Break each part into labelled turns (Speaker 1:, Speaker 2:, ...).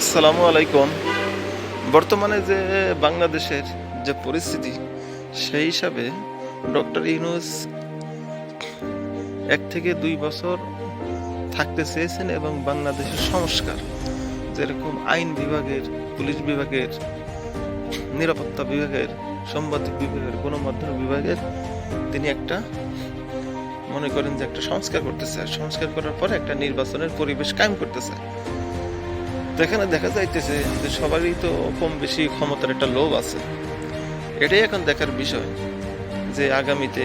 Speaker 1: আসসালামু আলাইকুম। বর্তমানে যে বাংলাদেশের যে পরিস্থিতি, সেই হিসাবে ডক্টর ইউনুস এক থেকে দুই বছর থাকতে চেয়েছেন এবং বাংলাদেশের সংস্কার, যেরকম আইন বিভাগের, পুলিশ বিভাগের, নিরাপত্তা বিভাগের, সাংবাদিক বিভাগের, গণমাধ্যম বিভাগের, তিনি একটা মনে করেন যে একটা সংস্কার করতেছে। সংস্কার করার পরে একটা নির্বাচনের পরিবেশ কায়েম করতেছে। তো এখানে দেখা যাইতেছে যে সবারই তো কম বেশি ক্ষমতার একটা লোভ আছে। এটাই এখন দেখার বিষয় যে আগামীতে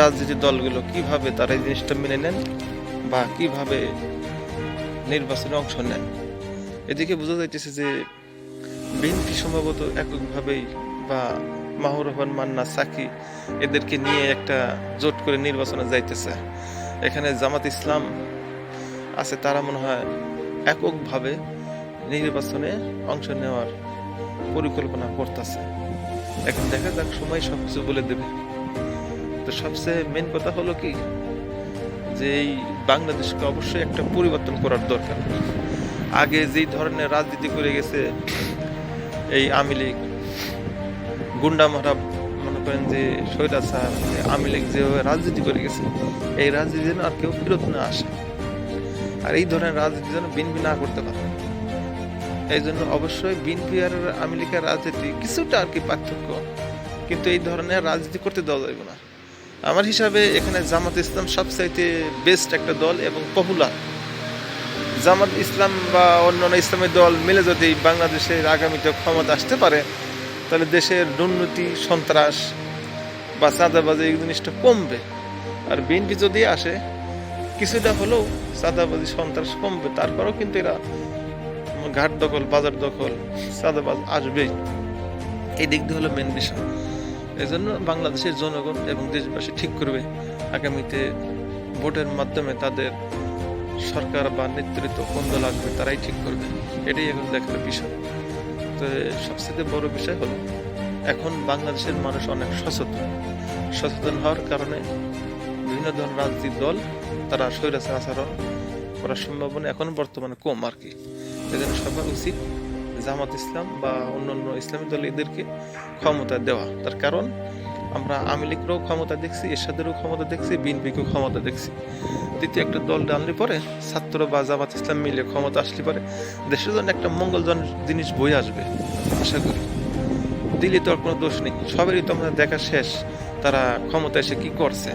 Speaker 1: রাজনীতির দলগুলো কীভাবে তারা এই জিনিসটা মেনে নেন বা কীভাবে নির্বাচনে অংশ নেন। এদিকে বোঝা যাইতেছে যে বিএনপি সম্ভবত এককভাবেই বা মাহুর রহমান, মান্না, সাকি এদেরকে নিয়ে একটা জোট করে নির্বাচনে যাইতেছে। এখানে জামাত ইসলাম আছে, তারা মনে হয় এককভাবে নির্বাচনে অংশ নেওয়ার পরিকল্পনা করতেছে। এখন দেখা যাক, সময় সবকিছু বলে দেবে। তো সবচেয়ে মেন কথা হলো কি? যে এই বাংলাদেশকে অবশ্যই একটা পরিবর্তন করার দরকার। আগে যেই ধরনের রাজনীতি করে গেছে, এই আওয়ামী লীগ, গুন্ডা মারা মনে করেন যে স্যার আওয়ামী লীগ যেভাবে রাজনীতি করে গেছে, এই রাজনীতি যেন আর কেউ ফেরত না আসে। আর এই ধরনের রাজনীতি যেন বিনবি না করতে পারে। এই জন্য অবশ্যই বিএনপি আর লীগের রাজনীতি কিছুটা আর কি পার্থক্য। কিন্তু এই ধরনের রাজনীতি করতে দেওয়া যাবে না। আমার হিসাবে এখানে জামাত ইসলাম সবচাইতে বেস্ট একটা দল এবং পপুলার জামাত ইসলাম বা অন্যান্য ইসলামের দল মিলে যদি বাংলাদেশের আগামীতে ক্ষমতা আসতে পারে, তাহলে দেশের দুর্নীতি, সন্ত্রাস বা চাঁদাবাজি এই জিনিসটা কমবে। আর বিএনপি যদি আসে, কিছুটা হলেও চাঁদাবাজি, সন্ত্রাস কমবে। তারপরেও কিন্তু এরা ঘাট দখল, বাজার দখল চাঁদাবাজ আসবেই। এই দিক দিয়ে হলো মেন বিষয়। এই জন্য বাংলাদেশের জনগণ এবং দেশবাসী ঠিক করবে আগামীতে ভোটের মাধ্যমে তাদের সরকার বা নেতৃত্ব কোন দল আসবে তারাই ঠিক করবে। এটাই এখন দেখার বিষয়। তো সবচেয়ে বড় বিষয় হলো, এখন বাংলাদেশের মানুষ অনেক সচেতন। সচেতন হওয়ার কারণে বিভিন্ন ধরনের রাজনৈতিক দল, তারা স্বৈরাচার আচরণ করার সম্ভাবনা এখন বর্তমানে কম আর কি। এজন্য সবার উচিত জামাত ইসলাম বা অন্যান্য ইসলামী দল এদেরকে ক্ষমতা দেওয়া। তার কারণ, আমরা আওয়ামী লীগরাও ক্ষমতা দেখছি, এরশাদেরও ক্ষমতা দেখছি, বিএনপিকেও ক্ষমতা দেখছি। দ্বিতীয় একটা দল আনলে পরে ছাত্র বা জামাত ইসলাম মিলে ক্ষমতা আসলে পরে দেশের জন্য একটা মঙ্গলজন জিনিস বই আসবে, আশা করি। দিল্লি তো আর কোনো দোষ নেই। সবারই তো আমরা দেখা শেষ, তারা ক্ষমতা এসে কি করছে।